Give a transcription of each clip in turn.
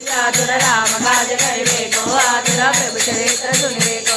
ఆతుర రామ కాజ కరివేకో ఆతుర ప్రభు చరిత్ర సునివేకో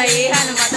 సర్వసుఖరయే హనుమత